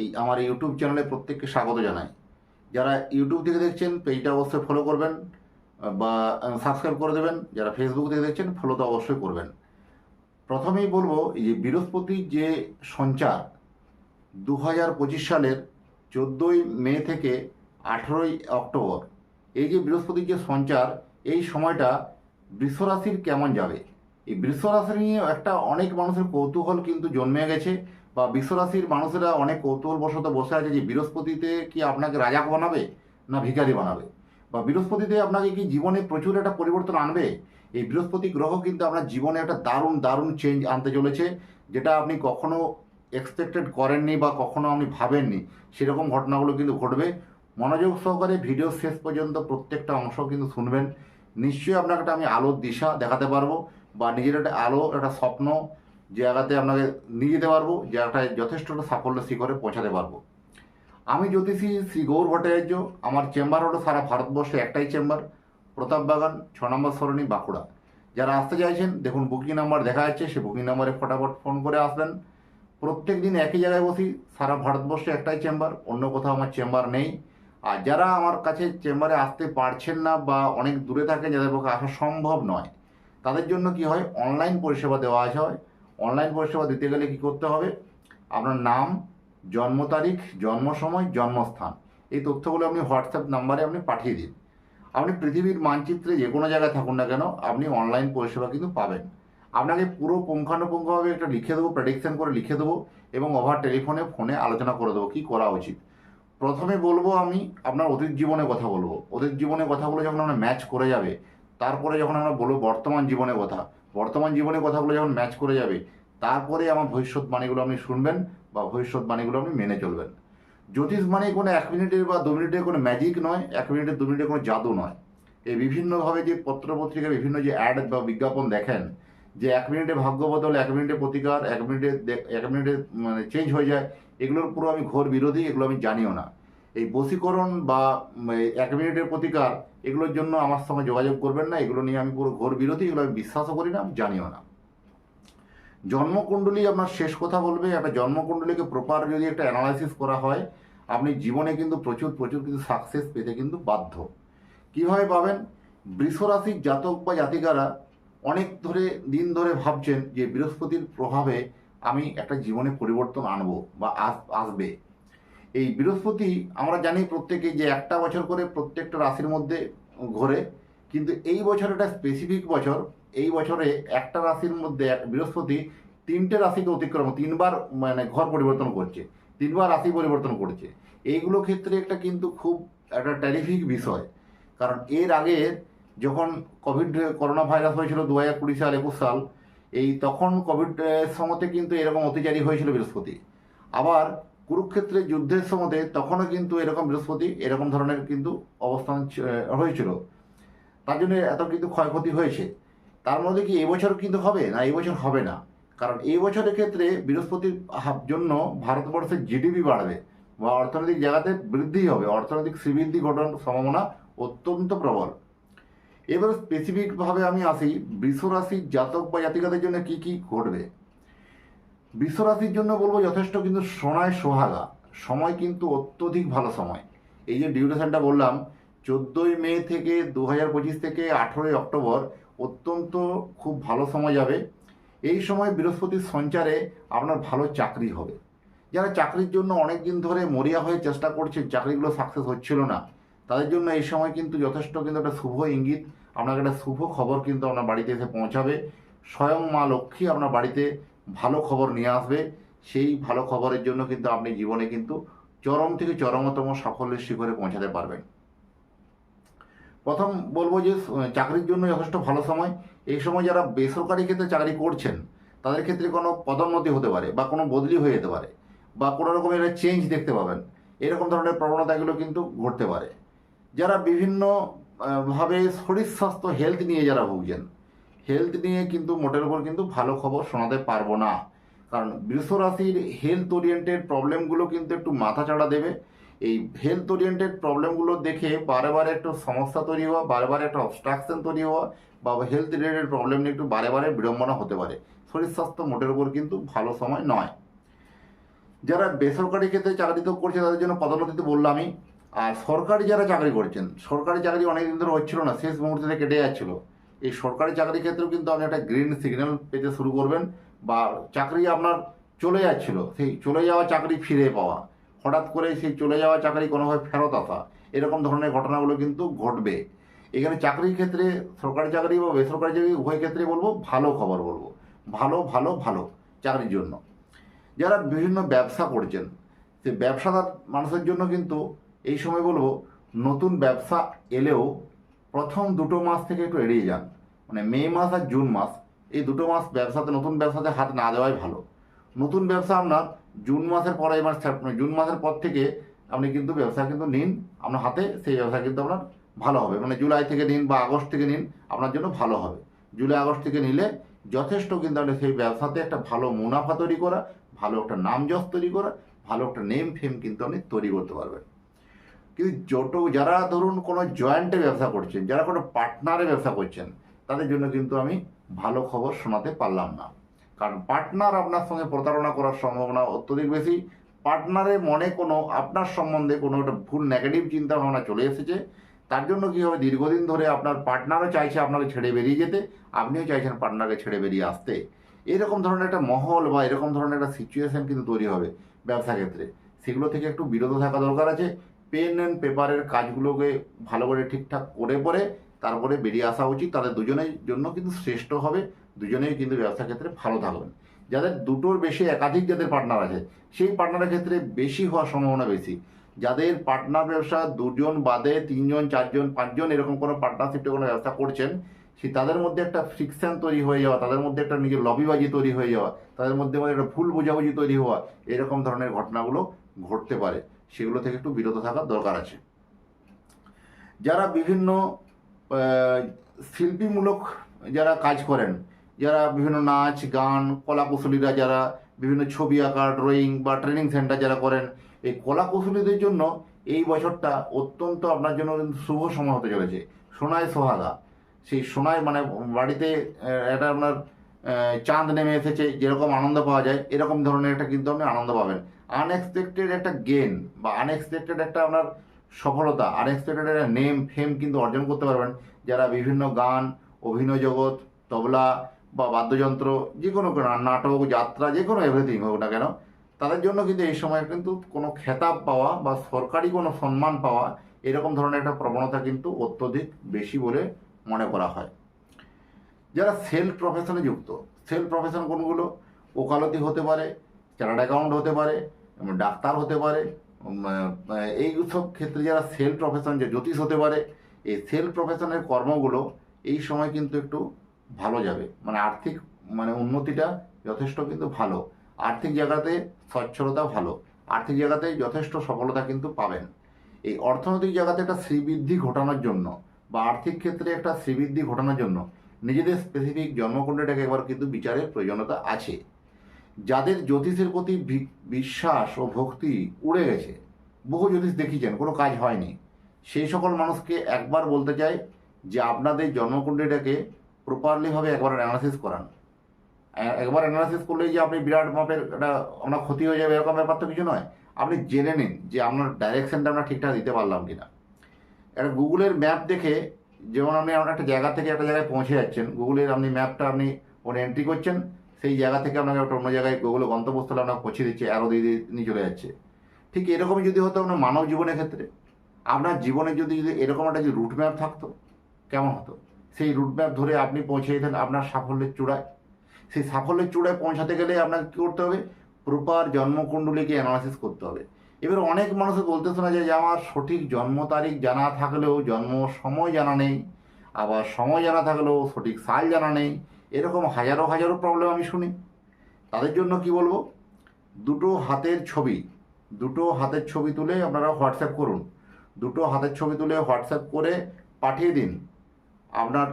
এই আমার ইউটিউব চ্যানেলে প্রত্যেককে স্বাগত জানাই। যারা ইউটিউব থেকে দেখছেন পেজটা অবশ্যই ফলো করবেন বা সাবস্ক্রাইব করে দেবেন। যারা ফেসবুক থেকে দেখছেন ফলো তো অবশ্যই করবেন। প্রথমেই বলব, এই যে বৃহস্পতির যে সঞ্চার দু হাজার পঁচিশ সালের চোদ্দোই মে থেকে আঠেরোই অক্টোবর, এই যে বৃহস্পতির যে সঞ্চার, এই সময়টা বৃষরাশির কেমন যাবে? এই বৃষরাশি নিয়ে একটা অনেক মানুষের কৌতূহল কিন্তু জন্মে গেছে। বা বিশ্বরাশির মানুষেরা অনেক কৌতূহলবশত বসে আছে যে বৃহস্পতিতে কি আপনাকে রাজাক বানাবে না ভিখারি বানাবে? বা বৃহস্পতিতে আপনাকে কি জীবনে প্রচুর একটা পরিবর্তন আনবে? এই বৃহস্পতি গ্রহ কিন্তু আপনার জীবনে একটা দারুণ দারুণ চেঞ্জ আনতে চলেছে, যেটা আপনি কখনো এক্সপেক্টেড করেননি বা কখনো আপনি ভাবেননি। সেরকম ঘটনাগুলো কিন্তু ঘটবে। মনোযোগ সহকারে ভিডিও শেষ পর্যন্ত প্রত্যেকটা অংশ কিন্তু শুনবেন। নিশ্চয়ই আপনাকে একটা আমি আলোর দিশা দেখাতে পারব বা নিজের একটা আলো, একটা স্বপ্ন জায়গাতে আপনাকে নিয়ে যেতে পারব, জায়গাটায় যথেষ্ট সাফল্য শিখরে পৌঁছাতে পারব। আমি জ্যোতিষী শ্রী গৌর ভট্টাচার্য, আমার চেম্বার হলো সারা ভারতবর্ষে একটাই চেম্বার, প্রতাপ বাগান, ছ নম্বর সরণি, বাঁকুড়া। যারা আসতে চাইছেন, দেখুন বুকিং নাম্বার দেখা যাচ্ছে সে বুকিং নাম্বারে ফটাফট ফোন করে আসবেন। প্রত্যেক দিন একই জায়গায় বসি, সারা ভারতবর্ষে একটাই চেম্বার, অন্য কোথাও আমার চেম্বার নেই। আর যারা আমার কাছে চেম্বারে আসতে পারছেন না বা অনেক দূরে থাকেন, যাদের পক্ষে আসা সম্ভব নয়, তাদের জন্য কি হয় অনলাইন পরিষেবা দেওয়া আছে হয়। অনলাইন পরিষেবা দিতে গেলে কি করতে হবে? আপনার নাম, জন্ম তারিখ, জন্ম সময়, জন্মস্থান। এই তথ্যগুলো আপনি হোয়াটসঅ্যাপ নাম্বারে আপনি পাঠিয়ে দিন। আপনি পৃথিবীর মানচিত্রে যে কোনো জায়গায় থাকুন না কেন, আপনি অনলাইন পরিষেবা কিন্তু পাবেন। আপনাকে পুরো পুঙ্খানুপুঙ্খভাবে একটা লিখে দেবো প্রেডিকশন করে লিখে দেবো এবং ওভার টেলিফোনে ফোনে আলোচনা করে দেবো, কী করা উচিত। প্রথমে বলব আমি আপনার অতীত জীবনের কথা বলব। অতীত জীবনের কথাগুলো যখন আমরা ম্যাচ করে যাবে, তারপরে যখন আমরা বলব বর্তমান জীবনের কথা বর্তমান জীবনের কথাগুলো যখন ম্যাচ করে যাবে, তারপরে আমার ভবিষ্যৎবাণীগুলো আপনি শুনবেন বা ভবিষ্যৎবাণীগুলো আপনি মেনে চলবেন। জ্যোতিষ মানে কোনো এক মিনিটের বা দু মিনিটের কোনো ম্যাজিক নয়, এক মিনিটের দু মিনিটের কোনো জাদু নয়। এই বিভিন্নভাবে যে পত্রপত্রিকা বিভিন্ন যে অ্যাড বা বিজ্ঞাপন দেখেন, যে এক মিনিটে ভাগ্য বদল, এক মিনিটে প্রতিকার, এক মিনিটে এক মিনিটে মানে চেঞ্জ হয়ে যায়, এগুলোর পুরো আমি ঘোর বিরোধী, এগুলো আমি জানিও না। এই বশীকরণ বা এক মিনিটের প্রতিকার, এগুলোর জন্য আমার সঙ্গে যোগাযোগ করবেন না। এগুলো নিয়ে আমি পুরো ঘোর বিরোধী, এগুলো আমি বিশ্বাসও করি না, আমি জানিও না। জন্মকুণ্ডলী আপনার শেষ কথা বলবে, একটা জন্মকুণ্ডলীকে প্রপার যদি একটা অ্যানালাইসিস করা হয়, আপনি জীবনে কিন্তু প্রচুর প্রচুর কিন্তু সাকসেস পেতে কিন্তু বাধ্য। কীভাবে পাবেন? বৃষরাশির জাতক বা জাতিকারা অনেক ধরে, দিন ধরে ভাবছেন যে বৃহস্পতির প্রভাবে আমি একটা জীবনে পরিবর্তন আনব বা আস- আসবে। এই বৃহস্পতি, আমরা জানি প্রত্যেকে যে একটা বছর করে প্রত্যেকটা রাশির মধ্যে ঘোরে, কিন্তু এই বছর এটা স্পেসিফিক বছর, এই বছরে একটা রাশির মধ্যে বৃহস্পতি তিনটে রাশিকে অতিক্রম, তিনবার মানে ঘর পরিবর্তন করছে, তিনবার রাশি পরিবর্তন করছে। এইগুলো ক্ষেত্রে একটা কিন্তু খুব একটা টেরিফিক বিষয়, কারণ এর আগে যখন কোভিড করোনা ভাইরাস হয়েছিল দু হাজার কুড়ি সাল, একুশ সাল, এই তখন কোভিড সময়তে কিন্তু এরকম অতিচারী হয়েছিল বৃহস্পতি। আবার কুরুক্ষেত্রের যুদ্ধের সময়তে তখনও কিন্তু এরকম বৃহস্পতি এরকম ধরনের কিন্তু অবস্থান হয়েছিল। তার জন্য এত কিন্তু ক্ষয়ক্ষতি হয়েছে। তার মধ্যে কি এবছর কিন্তু হবে? না, এবছর হবে না। কারণ এই বছরের ক্ষেত্রে বৃহস্পতির জন্য ভারতবর্ষের জিডিপি বাড়বে বা অর্থনৈতিক জায়গাতে বৃদ্ধি হবে। অর্থনৈতিক শ্রীবৃদ্ধি ঘটানোর সম্ভাবনা অত্যন্ত প্রবল। এবার স্পেসিফিকভাবে আমি আসি বৃষরাশির জাতক বা জাতিকাদের জন্য কি কি ঘটবে? বৃষরাশির জন্য বলব যথেষ্ট কিন্তু সোনায় সোহাগা। সময় কিন্তু অত্যধিক ভালো সময়। এই যে ডিউরেশনটা বললাম, চোদ্দোই মে থেকে দু হাজার পঁচিশ থেকে আঠেরোই অক্টোবর অত্যন্ত খুব ভালো সময় যাবে। এই সময় বৃহস্পতির সঞ্চারে আপনার ভালো চাকরি হবে। যারা চাকরির জন্য অনেক দিন ধরে মরিয়া হয়ে চেষ্টা করছেন চাকরিগুলো সাকসেস হচ্ছিল না, তাদের জন্য এই সময় কিন্তু যথেষ্ট কিন্তু একটা শুভ ইঙ্গিত। আপনাকে একটা শুভ খবর কিন্তু আপনার বাড়িতে এসে পৌঁছাবে। স্বয়ং মা লক্ষ্মী আপনার বাড়িতে ভালো খবর নিয়ে আসবে। সেই ভালো খবরের জন্য কিন্তু আপনি জীবনে কিন্তু চরম থেকে চরমতম সাফল্যের শিখরে পৌঁছাতে পারবেন। প্রথম বলব যে চাকরির জন্য যথেষ্ট ভালো সময়। এই সময় যারা বেসরকারি ক্ষেত্রে চাকরি করছেন, তাদের ক্ষেত্রে কোনো পদোন্নতি হতে পারে বা কোনো বদলি হয়ে যেতে পারে বা কোনো রকমের একটা চেঞ্জ দেখতে পাবেন। এরকম ধরনের প্রবণতাগুলো কিন্তু ঘটতে পারে। যারা বিভিন্ন ভাবে শরীর স্বাস্থ্য হেলথ নিয়ে যারা ভুগছেন হেলথ নিয়ে কিন্তু মোটের উপর কিন্তু ভালো খবর শোনাতে পারব না। কারণ বৃষ রাশির হেলথ ওরিয়েন্টেড প্রবলেমগুলো কিন্তু একটু মাথা চাড়া দেবে। এই হেলথ ওরিয়েন্টেড প্রবলেমগুলো দেখে বারে একটু সমস্যা তৈরি হওয়া, বারে একটা অবস্ট্রাকশন তৈরি হওয়া বা হেলথ রিলেটেড প্রবলেম নিয়ে একটু বারে বারে বিড়ম্বনা হতে পারে। শরীর স্বাস্থ্য মোটের উপর কিন্তু ভালো সময় নয়। যারা বেসরকারি ক্ষেত্রে চাকরি তো করছে, তাদের জন্য পদোন্নতি তো বললামই। আর সরকারি যারা চাকরি করছেন, সরকারি চাকরি অনেকদিন ধরে হচ্ছিল না, শেষ মুহূর্তে কেটে যাচ্ছিল। এই সরকারি চাকরির ক্ষেত্রেও কিন্তু আপনি একটা গ্রিন সিগন্যাল পেতে শুরু করবেন বা চাকরি আপনার চলে যাচ্ছিল, সেই চলে যাওয়া চাকরি ফিরে পাওয়া, হঠাৎ করে সেই চলে যাওয়া চাকরি কোনোভাবে ফেরত আসা, এরকম ধরনের ঘটনাগুলো কিন্তু ঘটবে। এখানে চাকরির ক্ষেত্রে সরকারি চাকরি বা বেসরকারি চাকরি, উভয় ক্ষেত্রে বলব, ভালো খবর বলব। ভালো ভালো ভালো চাকরির জন্য। যারা বিভিন্ন ব্যবসা করছেন, সে ব্যবসাদার মানুষের জন্য কিন্তু এই সময় বলব, নতুন ব্যবসা এলেও প্রথম দুটো মাস থেকে একটু এড়িয়ে যান। মানে মে মাস আর জুন মাস, এই দুটো মাস ব্যবসাতে, নতুন ব্যবসাতে হাত না দেওয়াই ভালো। নতুন ব্যবসা আপনার জুন মাসের পরে এবার সেপ- জুন মাসের পর থেকে আপনি কিন্তু ব্যবসা কিন্তু নিন, আপনার হাতে সেই ব্যবসা কিন্তু আপনার ভালো হবে। মানে জুলাই থেকে নিন বা আগস্ট থেকে নিন, আপনার জন্য ভালো হবে। জুলাই, আগস্ট থেকে নিলে যথেষ্ট কিন্তু আপনি সেই ব্যবসাতে একটা ভালো মুনাফা তৈরি করা, ভালো একটা নাম যশ তৈরি করা, ভালো একটা নেম ফেম কিন্তু আপনি তৈরি করতে পারবেন। কিন্তু যত যারা ধরুন কোনো জয়েন্টে ব্যবসা করছেন, যারা কোনো পার্টনারে ব্যবসা করছেন তাদের জন্য কিন্তু আমি ভালো খবর শোনাতে পারলাম না। কারণ পার্টনার আপনার সঙ্গে প্রতারণা করার সম্ভাবনা অত্যধিক বেশি। পার্টনারের মনে কোনো আপনার সম্বন্ধে কোনো একটা ভুল নেগেটিভ চিন্তা ভাবনা চলে এসেছে। তার জন্য কী হবে? দীর্ঘদিন ধরে আপনার পার্টনারও চাইছে আপনাকে ছেড়ে বেরিয়ে যেতে। আপনিও চাইছেন পার্টনারকে ছেড়ে বেরিয়ে আসতে। এরকম ধরনের একটা মহল বা এরকম ধরনের একটা সিচুয়েশন কিন্তু তৈরি হবে ব্যবসা ক্ষেত্রে। সেগুলো থেকে একটু বিরত থাকা দরকার আছে। পেন অ্যান্ড পেপারের কাজগুলোকে ভালো করে ঠিকঠাক করে পরে তারপরে বেরিয়ে আসা উচিত। তাদের দুজনের জন্য কিন্তু শ্রেষ্ঠ হবে, দুজনেই কিন্তু ব্যবসা ক্ষেত্রে ভালো থাকবেন। যাদের দুটোর বেশি একাধিক যাদের পার্টনার আছে, সেই পার্টনারের ক্ষেত্রে বেশি হওয়ার সম্ভাবনা বেশি। যাদের পার্টনার ব্যবসা দুজন বাদে তিনজন, চারজন, পাঁচজন এরকম কোনো পার্টনারশিপে কোনো ব্যবসা করছেন সে তাদের মধ্যে একটা ফ্রিকশন তৈরি হয়ে যাওয়া, তাদের মধ্যে একটা নিজের লবিবাজি তৈরি হয়ে যাওয়া, তাদের মধ্যে একটা ভুল বোঝাবুঝি তৈরি হওয়া, এরকম ধরনের ঘটনাগুলো ঘটতে পারে। সেগুলো থেকে একটু বিরত থাকার দরকার আছে। যারা বিভিন্ন শিল্পীমূলক যারা কাজ করেন, যারা বিভিন্ন নাচ, গান কলা কুশলীরা যারা বিভিন্ন ছবি আঁকা ড্রয়িং বা ট্রেনিং সেন্টার যারা করেন, এই কলা কুশলীদের জন্য এই বছরটা অত্যন্ত আপনার জন্য শুভ সময় হতে চলেছে। সোনায় সোহাগা। সেই সোনায় মানে বাড়িতে একটা আপনার চাঁদ নেমে এসেছে, যেরকম আনন্দ পাওয়া যায়, এরকম ধরনের একটা কিন্তু আপনি আনন্দ পাবেন। আনএক্সপেক্টেড একটা গেন বা আনএক্সপেক্টেড একটা আপনার সফলতা আনএক্সপেক্টেড একটা নেম ফেম কিন্তু অর্জন করতে পারবেন। যারা বিভিন্ন গান, অভিনয় জগৎ, তবলা বা বাদ্যযন্ত্র যে কোনো নাটক যাত্রা যে কোনো এভরিথিং হোক না কেন, তাদের জন্য কিন্তু এই সময় কিন্তু কোনো খেতাব পাওয়া বা সরকারি কোনো সম্মান পাওয়া, এরকম ধরনের একটা প্রবণতা কিন্তু অত্যধিক বেশি বলে মনে করা হয়। যারা সেল প্রফেশনে যুক্ত সেল প্রফেশন কোনগুলো? ওকালতি হতে পারে চার্টার্ড অ্যাকাউন্ট হতে পারে, ডাক্তার হতে পারে এই সব ক্ষেত্রে যারা সেল প্রফেশন যে জ্যোতিষ হতে পারে, এই সেল প্রফেশনের কর্মগুলো এই সময় কিন্তু একটু ভালো যাবে। মানে আর্থিক মানে উন্নতিটা যথেষ্ট কিন্তু ভালো। আর্থিক জায়গাতে সচ্ছলতা ভালো। আর্থিক জায়গাতে যথেষ্ট সফলতা কিন্তু পাবেন। এই অর্থনৈতিক জায়গাতে একটা শ্রীবৃদ্ধি ঘটানোর জন্য বা আর্থিক ক্ষেত্রে একটা শ্রীবৃদ্ধি ঘটানোর জন্য নিজেদের স্পেসিফিক জন্মকুণ্ডটাকে একবার কিন্তু বিচারের প্রয়োজনীয়তা আছে। যাদের জ্যোতিষের প্রতি বিশ্বাস ও ভক্তি উড়ে গেছে, বহু জ্যোতিষ দেখিয়েছেন কোনো কাজ হয়নি। সেই সকল মানুষকে একবার বলতে চাই যে আপনাদের জন্মকুণ্ডটাকে প্রপারলিভাবে একবার অ্যানালাইসিস করান। একবার অ্যানালাইসিস করলেই যে আপনি বিরাট মাপের একটা, আপনার ক্ষতি হয়ে যাবে এরকম ব্যাপার তো কিছু নয়। আপনি জেনে নিন যে আপনার ডাইরেকশানটা আমরা ঠিকঠাক দিতে পারলাম কি না একটা গুগলের ম্যাপ দেখে, যেমন আপনি আপনার একটা জায়গা থেকে একটা জায়গায় পৌঁছে যাচ্ছেন গুগলের আপনি ম্যাপটা আপনি ওখানে এন্ট্রি করছেন সেই জায়গা থেকে আপনাকে একটা অন্য জায়গায় গুগলে গন্তব্যস্থলে আপনাকে পৌঁছে দিচ্ছে অ্যারো দিয়ে নিয়ে চলে যাচ্ছে। ঠিক এরকমই যদি হতো আপনার মানব জীবনের ক্ষেত্রে, আপনার জীবনে যদি যদি এরকম একটা যে রুট ম্যাপ থাকতো, কেমন হতো? সেই রুট ম্যাপ ধরে আপনি পৌঁছে যেতেন আপনার সাফল্যের চূড়ায়। সেই সাফল্যের চূড়ায় পৌঁছাতে গেলে আপনাকে কী করতে হবে? প্রপার জন্মকুণ্ডলীকে অ্যানালাইসিস করতে হবে। এবার অনেক মানুষ বলতে শোনা যায় যে, আমার সঠিক জন্ম তারিখ জানা থাকলেও, জন্ম সময় জানা নেই। আবার সময় জানা থাকলেও, সঠিক সাল জানা নেই। এরকম হাজারো হাজারো প্রবলেম আমি শুনি। তাদের জন্য কি বলব? দুটো হাতের ছবি, দুটো হাতের ছবি তুলে আপনারা হোয়াটসঅ্যাপ করুন। দুটো হাতের ছবি তুলে হোয়াটসঅ্যাপ করে পাঠিয়ে দিন। আপনার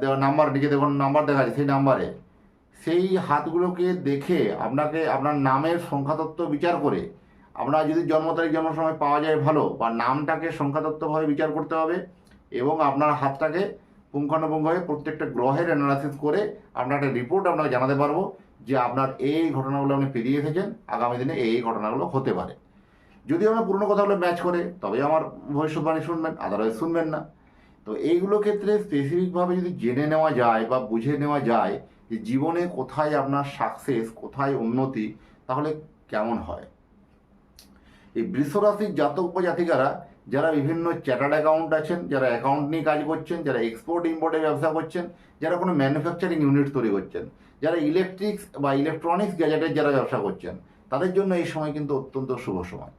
দেওয়া নাম্বার নিজে দেখুন নাম্বার দেখা যায় সেই নাম্বারে সেই হাতগুলোকে দেখে আপনাকে, আপনার নামের সংখ্যাতত্ত্ব বিচার করে আপনার যদি জন্ম তারিখ, জন্ম সময় পাওয়া যায় ভালো, বা নামটাকে সংখ্যাতত্ত্বভাবে বিচার করতে হবে এবং আপনার হাতটাকে পুঙ্খানুপুঙ্খভাবে প্রত্যেকটা গ্রহের অ্যানালাইসিস করে আমরা একটা রিপোর্ট আপনাকে জানাতে পারব যে আপনার এই ঘটনাগুলো আপনি পেরিয়ে এসেছেন, আগামী দিনে এই ঘটনাগুলো হতে পারে। যদি আপনার পুরনো কথাগুলো ম্যাচ করে তবে আমার ভবিষ্যৎবাণী শুনবেন আদারওয়াইজ শুনবেন না। তো এইগুলো ক্ষেত্রে স্পেসিফিকভাবে যদি জেনে নেওয়া যায় বা বুঝে নেওয়া যায় যে জীবনে কোথায় আপনার সাকসেস কোথায় উন্নতি, তাহলে কেমন হয়? এই বৃষরাশির জাতক বা জাতিকারা যারা বিভিন্ন চ্যাটার্ড অ্যাকাউন্ট আছেন, যারা অ্যাকাউন্ট নিয়ে কাজ করছেন, যারা এক্সপোর্ট ইম্পোর্টের ব্যবসা করছেন, যারা কোনো ম্যানুফ্যাকচারিং ইউনিট তৈরি করছেন, যারা ইলেকট্রিক্স বা ইলেকট্রনিক্স গ্যাজেটের যারা ব্যবসা করছেন, তাদের জন্য এই সময় কিন্তু অত্যন্ত শুভ সময়।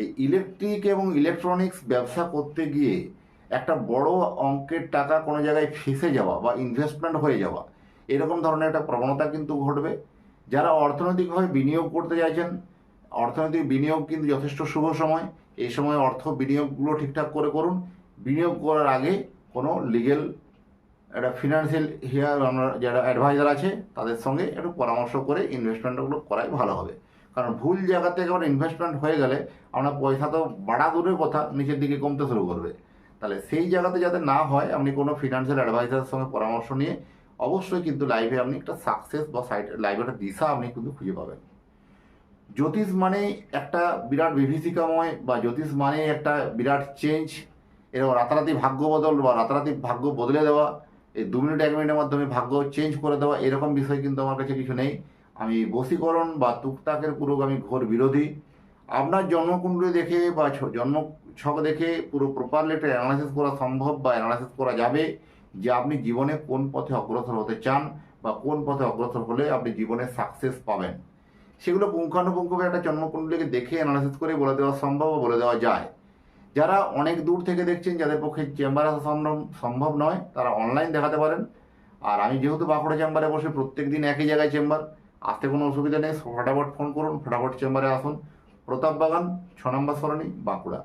এই ইলেকট্রিক এবং ইলেকট্রনিক্স ব্যবসা করতে গিয়ে একটা বড় অঙ্কের টাকা কোনো জায়গায় ফেসে যাওয়া বা ইনভেস্টমেন্ট হয়ে যাওয়া, এরকম ধরনের একটা প্রবণতা কিন্তু ঘটবে। যারা অর্থনৈতিকভাবে বিনিয়োগ করতে চাইছেন অর্থনৈতিক বিনিয়োগ কিন্তু যথেষ্ট শুভ সময়। এই সময় অর্থ বিনিয়োগগুলো ঠিকঠাক করে করুন। বিনিয়োগ করার আগে কোনো লিগেল একটা ফিনান্সিয়াল হিয়ার আমরা যারা অ্যাডভাইজার আছে, তাদের সঙ্গে একটু পরামর্শ করে ইনভেস্টমেন্টগুলো করাই ভালো হবে। কারণ ভুল জায়গা থেকে আবার ইনভেস্টমেন্ট হয়ে গেলে আপনার পয়সা তো বাড়া দূরের কথা, নিচের দিকে কমতে শুরু করবে। তাহলে সেই জায়গাতে যাতে না হয়, আপনি কোনো ফিনান্সিয়াল অ্যাডভাইজারের সঙ্গে পরামর্শ নিয়ে, অবশ্যই কিন্তু লাইফে আপনি একটা সাকসেস বা সাইড লাইফে একটা দিশা আপনি কিন্তু খুঁজে পাবেন। জ্যোতিষ মানে একটা বিরাট বিভীষিকাময় বা জ্যোতিষ মানে একটা বিরাট চেঞ্জ এরকম রাতারাতি ভাগ্য বদল বা রাতারাতি ভাগ্য বদলে দেওয়া, এই দু মিনিট, এক মিনিটের মাধ্যমে ভাগ্য চেঞ্জ করে দেওয়া, এরকম বিষয় কিন্তু আমার কাছে কিছু নেই। আমি বশীকরণ বা তুকতাকের আমি ঘোর বিরোধী। আপনার জন্মকুণ্ডলী দেখে বা জন্ম ছক দেখে পুরো প্রপারলি একটা অ্যানালাইসিস করা সম্ভব বা অ্যানালাইসিস করা যাবে যে আপনি জীবনে কোন পথে অগ্রসর হতে চান বা কোন পথে অগ্রসর হলে আপনি জীবনে সাকসেস পাবেন। সেগুলো পুঙ্খানুপুঙ্খভাবে একটা জন্মকুণ্ডলীকে দেখে অ্যানালাইসিস করে বলে দেওয়া সম্ভব বলে দেওয়া যায়। যারা অনেক দূর থেকে দেখছেন, যাদের পক্ষে চেম্বার আসা সম্ভব সম্ভব নয়, তারা অনলাইন দেখাতে পারেন। আর আমি যেহেতু বাঁকুড়া চেম্বারে বসে প্রত্যেক দিন একই জায়গায় চেম্বার, আসতে কোনো অসুবিধা নেই। ফটাফট ফোন করুন, ফটাফট চেম্বারে আসুন। প্রতাপ বাগান, ছ নম্বর সরণি, বাঁকুড়া।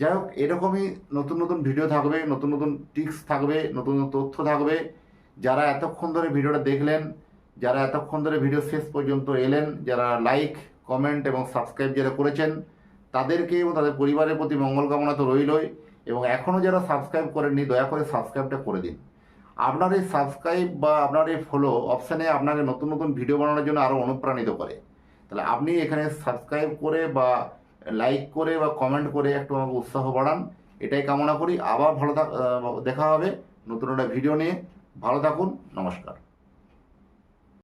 যাই হোক, এরকমই নতুন নতুন ভিডিও থাকবে, নতুন নতুন টিপস থাকবে, নতুন নতুন তথ্য থাকবে। যারা এতক্ষণ ধরে ভিডিওটা দেখলেন যারা এতক্ষণ ধরে ভিডিও শেষ পর্যন্ত এলেন, যারা লাইক কমেন্ট এবং সাবস্ক্রাইব যারা করেছেন, তাদেরকে এবং তাদের পরিবারের প্রতি মঙ্গল কামনা তো রইলই। এবং এখনও যারা সাবস্ক্রাইব করেননি, দয়া করে সাবস্ক্রাইবটা করে দিন। আপনার এই সাবস্ক্রাইব বা আপনার এই ফলো অপশানে আপনাকে নতুন নতুন ভিডিও বানানোর জন্য আরও অনুপ্রাণিত করে। তাহলে আপনি এখানে সাবস্ক্রাইব করে বা লাইক করে বা কমেন্ট করে একটু আমাকে উৎসাহ বাড়ান। এটাই কামনা করি। আবার ভালো দেখা হবে নতুন একটা ভিডিও নিয়ে। ভালো থাকুন। নমস্কার।